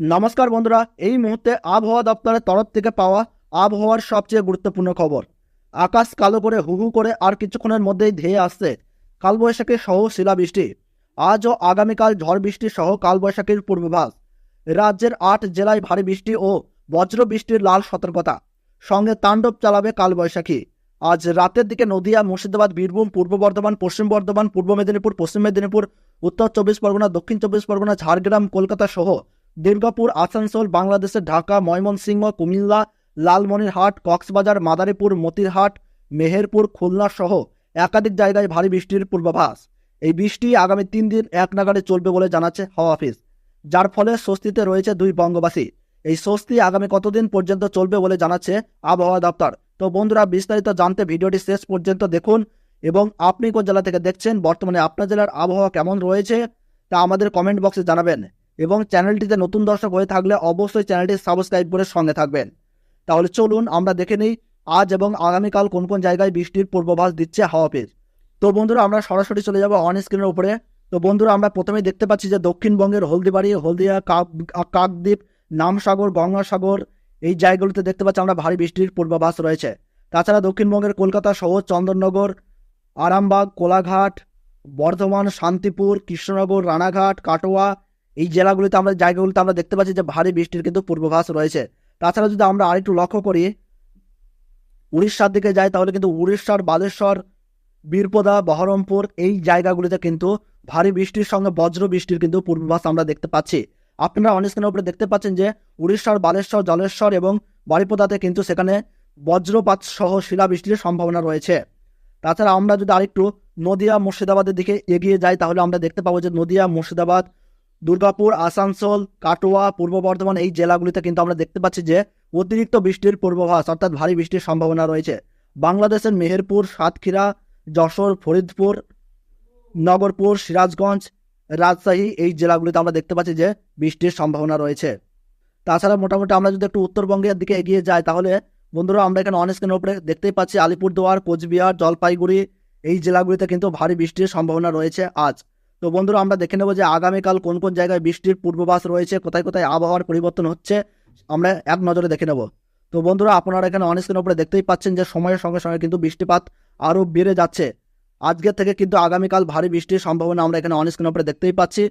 নমস্কার বন্ধুরা, এই মুহূর্তে আবহাওয়া দপ্তরের তরফ থেকে পাওয়া আবহাওয়ার সবচেয়ে গুরুত্বপূর্ণ খবর। আকাশ কালো করে হু হু করে আর কিছুক্ষণের মধ্যেই ধেয়ে আসছে কালবৈশাখী সহ শিলাবৃষ্টি। আজ ও আগামীকাল ঝড় বৃষ্টি সহ কালবৈশাখীর পূর্বাভাস। রাজ্যের আট জেলায় ভারী বৃষ্টি ও বজ্র বৃষ্টির লাল সতর্কতা। সঙ্গে তাণ্ডব চালাবে কালবৈশাখী। আজ রাতের দিকে নদিয়া, মুর্শিদাবাদ, বীরভূম, পূর্ব বর্ধমান, পশ্চিম বর্ধমান, পূর্ব মেদিনীপুর, পশ্চিম মেদিনীপুর, উত্তর চব্বিশ পরগনা, দক্ষিণ চব্বিশ পরগনা, ঝাড়গ্রাম, কলকাতা সহ দুর্গাপুর, আসানসোল বাংলাদেশের ঢাকা, ময়মনসিংহ, কুমিল্লা, লালমনিরহাট, কক্সবাজার, মাদারীপুর, মতিরহাট, মেহেরপুর, খুলনা সহ একাধিক জায়গায় ভারী বৃষ্টির পূর্বাভাস। এই বৃষ্টি আগামী তিন দিন এক নাগাড়ে চলবে বলে জানাচ্ছে হাওয়া অফিস। যার ফলে স্বস্তিতে রয়েছে দুই বঙ্গবাসী। এই স্বস্তি আগামী কতদিন পর্যন্ত চলবে বলে জানাচ্ছে আবহাওয়া দপ্তর। তো বন্ধুরা, বিস্তারিত জানতে ভিডিওটি শেষ পর্যন্ত দেখুন এবং আপনি কোন জেলা থেকে দেখছেন, বর্তমানে আপনার জেলার আবহাওয়া কেমন রয়েছে তা আমাদের কমেন্ট বক্সে জানাবেন। এবং চ্যানেলটিতে নতুন দর্শক হয়ে থাকলে অবশ্যই চ্যানেলটি সাবস্ক্রাইব করে সঙ্গে থাকবেন। তাহলে চলুন আমরা দেখে নিই আজ এবং আগামীকাল কোন কোন জায়গায় বৃষ্টির পূর্বাভাস দিচ্ছে হাওয়া অফিস তো বন্ধুরা, আমরা সরাসরি চলে যাব অন স্ক্রিনের উপরে। তো বন্ধুরা, আমরা প্রথমেই দেখতে পাচ্ছি যে দক্ষিণবঙ্গের হলদিবাড়ি, হলদিয়া, কাক কাকদ্বীপ, নামসাগর, গঙ্গাসাগর এই জায়গাগুলোতে দেখতে পাচ্ছি আমরা ভারী বৃষ্টির পূর্বাভাস রয়েছে। তাছাড়া দক্ষিণবঙ্গের কলকাতা সহ চন্দননগর আরামবাগ, কোলাঘাট, বর্ধমান, শান্তিপুর, কৃষ্ণনগর, রানাঘাট, কাটোয়া এই জেলাগুলিতে আমরা, জায়গাগুলিতে আমরা দেখতে পাচ্ছি যে ভারী বৃষ্টির কিন্তু পূর্বাভাস রয়েছে। তাছাড়া যদি আমরা আরেকটু লক্ষ্য করি, উড়িষ্যার দিকে যাই, তাহলে কিন্তু উড়িষ্যার বালেশ্বর, বীরপদা, বহরমপুর এই জায়গাগুলিতে কিন্তু ভারী বৃষ্টির সঙ্গে বজ্র বৃষ্টির কিন্তু পূর্বাভাস আমরা দেখতে পাচ্ছি। আপনারা অনেক অনস্ক্রিনের উপরে দেখতে পাচ্ছেন যে উড়িষ্যার বালেশ্বর, জলেশ্বর এবং বারিপদাতে কিন্তু সেখানে বজ্রপাত সহ শিলাবৃষ্টির সম্ভাবনা রয়েছে। তাছাড়া আমরা যদি আরেকটু নদিয়া মুর্শিদাবাদের দিকে এগিয়ে যাই, তাহলে আমরা দেখতে পাবো যে নদিয়া মুর্শিদাবাদ দুর্গাপুর, আসানসোল, কাটোয়া, পূর্ব বর্ধমান এই জেলাগুলিতে কিন্তু আমরা দেখতে পাচ্ছি যে অতিরিক্ত বৃষ্টির পূর্বাভাস, অর্থাৎ ভারী বৃষ্টির সম্ভাবনা রয়েছে। বাংলাদেশের মেহেরপুর, সাতক্ষীরা, যশোর, ফরিদপুর, নগরপুর, সিরাজগঞ্জ, রাজশাহী এই জেলাগুলিতে আমরা দেখতে পাচ্ছি যে বৃষ্টির সম্ভাবনা রয়েছে। তাছাড়া মোটামুটি আমরা যদি একটু উত্তরবঙ্গের দিকে এগিয়ে যাই, তাহলে বন্ধুরা আমরা এখানে অনেস্কের উপরে দেখতেই পাচ্ছি আলিপুরদুয়ার, কোচবিহার, জলপাইগুড়ি এই জেলাগুলিতে কিন্তু ভারী বৃষ্টির সম্ভাবনা রয়েছে আজ। তো বন্ধুরা, আমরা দেখে নেব যে আগামীকাল কোন কোন জায়গায় বৃষ্টির পূর্বাভাস রয়েছে, কোথায় কোথায় আবহাওয়ার পরিবর্তন হচ্ছে, আমরা এক নজরে দেখে নেব। তো বন্ধুরা, আপনারা এখানে অনেস্কের উপরে দেখতেই পাচ্ছেন যে সময়ের সঙ্গে সঙ্গে কিন্তু বৃষ্টিপাত আরও বেড়ে যাচ্ছে। আজকের থেকে কিন্তু আগামীকাল ভারী বৃষ্টির সম্ভাবনা আমরা এখানে অনেস্কের উপরে দেখতেই পাচ্ছি।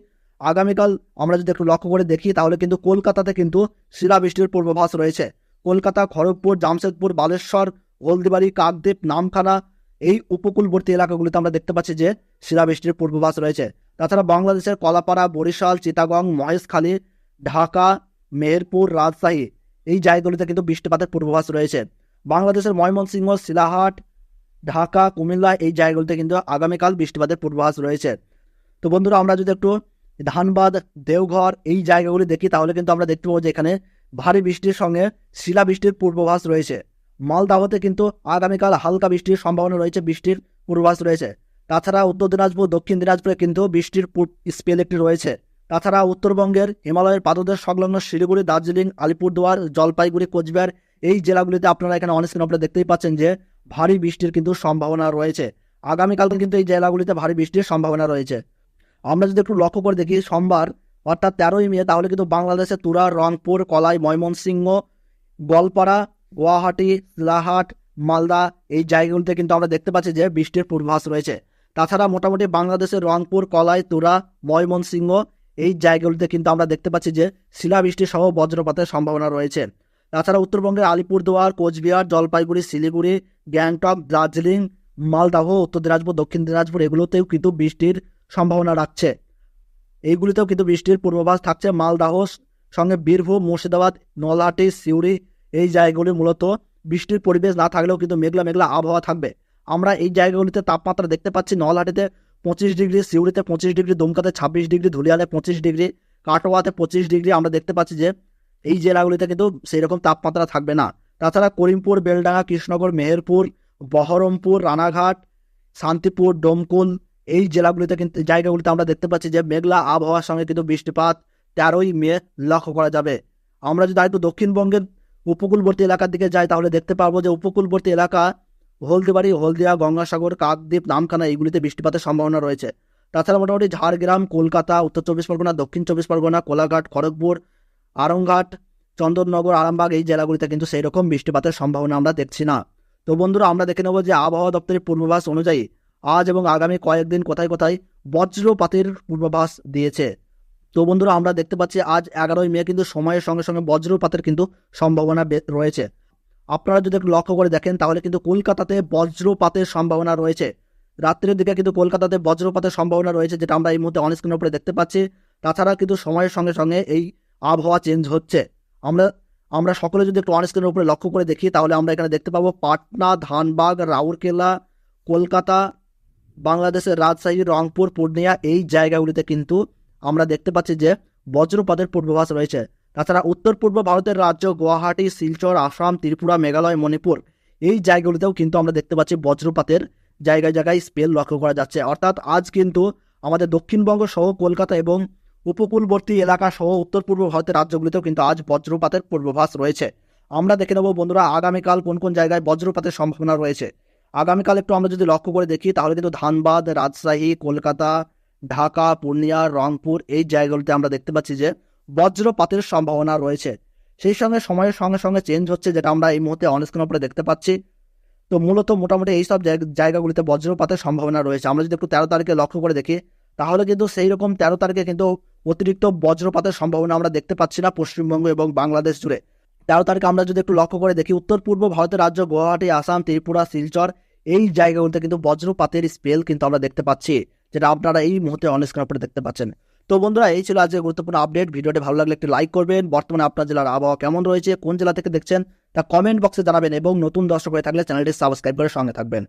আগামীকাল আমরা যদি একটু লক্ষ্য করে দেখি, তাহলে কিন্তু কলকাতাতে কিন্তু শিলাবৃষ্টির পূর্বাভাস রয়েছে। কলকাতা, খড়গপুর, জামশেদপুর, বালেশ্বর, হলদিবাড়ি, কাকদ্বীপ, নামখানা এই উপকূলবর্তী এলাকাগুলিতে আমরা দেখতে পাচ্ছি যে শিলাবৃষ্টির পূর্বাভাস রয়েছে। তাছাড়া বাংলাদেশের কলাপাড়া, বরিশাল চিতাগং মহেশখালী, ঢাকা, মেহেরপুর, রাজশাহী এই জায়গাগুলিতে কিন্তু বৃষ্টিপাতের পূর্বাভাস রয়েছে। বাংলাদেশের ময়মনসিংহ, শিলাহাট, ঢাকা, কুমিল্লা এই জায়গাগুলিতে কিন্তু আগামীকাল বৃষ্টিপাতের পূর্বাভাস রয়েছে। তো বন্ধুরা, আমরা যদি একটু ধানবাদ, দেওঘর এই জায়গাগুলি দেখি, তাহলে কিন্তু আমরা দেখতে পাবো যে এখানে ভারী বৃষ্টির সঙ্গে শিলাবৃষ্টির পূর্বাভাস রয়েছে। মালদাহতে কিন্তু আগামীকাল হালকা বৃষ্টির সম্ভাবনা রয়েছে, বৃষ্টির পূর্বাভাস রয়েছে। তাছাড়া উত্তর দিনাজপুর, দক্ষিণ দিনাজপুরে কিন্তু বৃষ্টির স্পেল একটি রয়েছে। তাছাড়া উত্তরবঙ্গের হিমালয়ের পাদদেশ সংলগ্ন শিলিগুড়ি, দার্জিলিং, আলিপুরদুয়ার, জলপাইগুড়ি, কোচবিহার এই জেলাগুলিতে আপনারা এখানে অনেস্ক্রিন আপনারা দেখতেই পাচ্ছেন যে ভারী বৃষ্টির কিন্তু সম্ভাবনা রয়েছে। আগামীকাল কিন্তু এই জেলাগুলিতে ভারী বৃষ্টির সম্ভাবনা রয়েছে। আমরা যদি একটু লক্ষ্য করে দেখি, সোমবার অর্থাৎ তেরোই মে, তাহলে কিন্তু বাংলাদেশের তুরা, রংপুর, কলাই, ময়মনসিংহ, গোয়ালপাড়া গুয়াহাটি লাহাট মালদা এই জায়গাগুলিতে কিন্তু আমরা দেখতে পাচ্ছি যে বৃষ্টির পূর্বাভাস রয়েছে। তাছাড়া মোটামুটি বাংলাদেশের রংপুর, কলাই, তুরা, ময়মনসিংহ এই জায়গাগুলিতে কিন্তু আমরা দেখতে পাচ্ছি যে শিলাবৃষ্টি সহ বজ্রপাতের সম্ভাবনা রয়েছে। তাছাড়া উত্তরবঙ্গের আলিপুরদুয়ার, কোচবিহার, জলপাইগুড়ি, শিলিগুড়ি, গ্যাংটক, দার্জিলিং, মালদাহ, উত্তর দিনাজপুর, দক্ষিণ দিনাজপুর এগুলোতেও কিন্তু বৃষ্টির সম্ভাবনা রাখছে। এইগুলিতেও কিন্তু বৃষ্টির পূর্বাভাস থাকছে মালদাহ, সঙ্গে বীরভূম, মুর্শিদাবাদ, নলহাটি, সিউড়ি এই জায়গাগুলি মূলত বৃষ্টির পরিবেশ না থাকলেও কিন্তু মেঘলা মেঘলা আবহাওয়া থাকবে। আমরা এই জায়গাগুলিতে তাপমাত্রা দেখতে পাচ্ছি নলহাটিতে পঁচিশ ডিগ্রি, সিউড়িতে পঁচিশ ডিগ্রি, দুমকাতে ছাব্বিশ ডিগ্রি ধুলিয়ালে পঁচিশ ডিগ্রি, কাটোয়াতে পঁচিশ ডিগ্রি আমরা দেখতে পাচ্ছি যে এই জেলাগুলিতে কিন্তু সেই রকম তাপমাত্রা থাকবে না। তাছাড়া করিমপুর, বেলডাঙ্গা, কৃষ্ণনগর, মেহেরপুর, বহরমপুর, রানাঘাট, শান্তিপুর, ডোমকুল এই জেলাগুলিতে কিন্তু জায়গাগুলিতে আমরা দেখতে পাচ্ছি যে মেঘলা আবহাওয়ার সঙ্গে কিন্তু বৃষ্টিপাত তেরোই মে লক্ষ্য করা যাবে। আমরা যদি আরেকটু দক্ষিণবঙ্গের উপকূলবর্তী এলাকার দিকে যাই তাহলে দেখতে পারব যে উপকূলবর্তী এলাকা হলদিবাড়ি, হলদিয়া, গঙ্গাসাগর, কাকদ্বীপ, নামখানা এইগুলিতে বৃষ্টিপাতের সম্ভাবনা রয়েছে। তাছাড়া মোটামুটি ঝাড়গ্রাম, কলকাতা, উত্তর চব্বিশ পরগনা, দক্ষিণ চব্বিশ পরগনা, কোলাঘাট, খড়গপুর আরংঘাট চন্দননগর, আরামবাগ এই জেলাগুলিতে কিন্তু সেই রকম বৃষ্টিপাতের সম্ভাবনা আমরা দেখছি না। তো বন্ধুরা, আমরা দেখে নেব যে আবহাওয়া দপ্তরের পূর্বাভাস অনুযায়ী আজ এবং আগামী কয়েকদিন কোথায় কোথায় বজ্রপাতের পূর্বাভাস দিয়েছে। তো বন্ধুরা, আমরা দেখতে পাচ্ছি আজ এগারোই মে কিন্তু সময়ের সঙ্গে সঙ্গে বজ্রপাতের কিন্তু সম্ভাবনা রয়েছে। আপনারা যদি একটু লক্ষ্য করে দেখেন, তাহলে কিন্তু কলকাতাতে বজ্রপাতের সম্ভাবনা রয়েছে। রাত্রের দিকে কিন্তু কলকাতাতে বজ্রপাতের সম্ভাবনা রয়েছে, যেটা আমরা এই মুহূর্তে অনস্ক্রিনের উপরে দেখতে পাচ্ছি। তাছাড়া কিন্তু সময়ের সঙ্গে সঙ্গে এই আবহাওয়া চেঞ্জ হচ্ছে। আমরা আমরা সকলে যদি একটু অনস্ক্রিনের উপরে লক্ষ্য করে দেখি, তাহলে আমরা এখানে দেখতে পাবো পাটনা, ধানবাগ, রাউরকেলা, কলকাতা, বাংলাদেশের রাজশাহী, রংপুর, পূর্ণিয়া এই জায়গাগুলিতে কিন্তু আমরা দেখতে পাচ্ছি যে বজ্রপাতের পূর্বাভাস রয়েছে। তাছাড়া উত্তর পূর্ব ভারতের রাজ্য গুয়াহাটি, শিলচর, আসাম, ত্রিপুরা, মেঘালয়, মণিপুর এই জায়গাগুলিতেও কিন্তু আমরা দেখতে পাচ্ছি বজ্রপাতের জায়গায় জায়গায় স্পেল লক্ষ্য করা যাচ্ছে। অর্থাৎ আজ কিন্তু আমাদের দক্ষিণবঙ্গ সহ কলকাতা এবং উপকূলবর্তী এলাকা সহ উত্তর পূর্ব ভারতের রাজ্যগুলিতেও কিন্তু আজ বজ্রপাতের পূর্বাভাস রয়েছে। আমরা দেখে নেব বন্ধুরা আগামীকাল কোন কোন জায়গায় বজ্রপাতের সম্ভাবনা রয়েছে। আগামীকাল একটু আমরা যদি লক্ষ্য করে দেখি তাহলে কিন্তু ধানবাদ, রাজশাহী, কলকাতা ঢাকা, পূর্ণিয়া, রংপুর এই জায়গাগুলিতে আমরা দেখতে পাচ্ছি যে বজ্রপাতের সম্ভাবনা রয়েছে। সেই সঙ্গে সময়ের সঙ্গে সঙ্গে চেঞ্জ হচ্ছে যেটা আমরা এই মুহূর্তে অনস্ক্রিন উপরে দেখতে পাচ্ছি। তো মূলত মোটামুটি এই সব জায়গাগুলিতে বজ্রপাতের সম্ভাবনা রয়েছে। আমরা যদি একটু তেরো তারিখে লক্ষ্য করে দেখি, তাহলে কিন্তু সেই রকম তেরো তারিখে কিন্তু অতিরিক্ত বজ্রপাতের সম্ভাবনা আমরা দেখতে পাচ্ছি না পশ্চিমবঙ্গ এবং বাংলাদেশ জুড়ে। তেরো তারিখে আমরা যদি একটু লক্ষ্য করে দেখি, উত্তর পূর্ব ভারতের রাজ্য গুয়াহাটি, আসাম, ত্রিপুরা, শিলচর এই জায়গাগুলিতে কিন্তু বজ্রপাতের স্পেল কিন্তু আমরা দেখতে পাচ্ছি। যেটা আপনারা এই মুহূর্তে অন স্ক্রিন উপরে দেখতে পাচ্ছেন। তো বন্ধুরা, এই ছিল আজকে গুরুত্বপূর্ণ আপডেট ভিডিওটি ভালো লাগলে একটি লাইক করবেন। বর্তমানে আপনার জেলার আবহাওয়া কেমন রয়েছে, কোন জেলা থেকে দেখছেন, তা কমেন্ট বক্সে জানাবেন এবং নতুন দর্শক হয়ে থাকলে চ্যানেলটি সাবস্ক্রাইব করে সঙ্গে থাকবেন।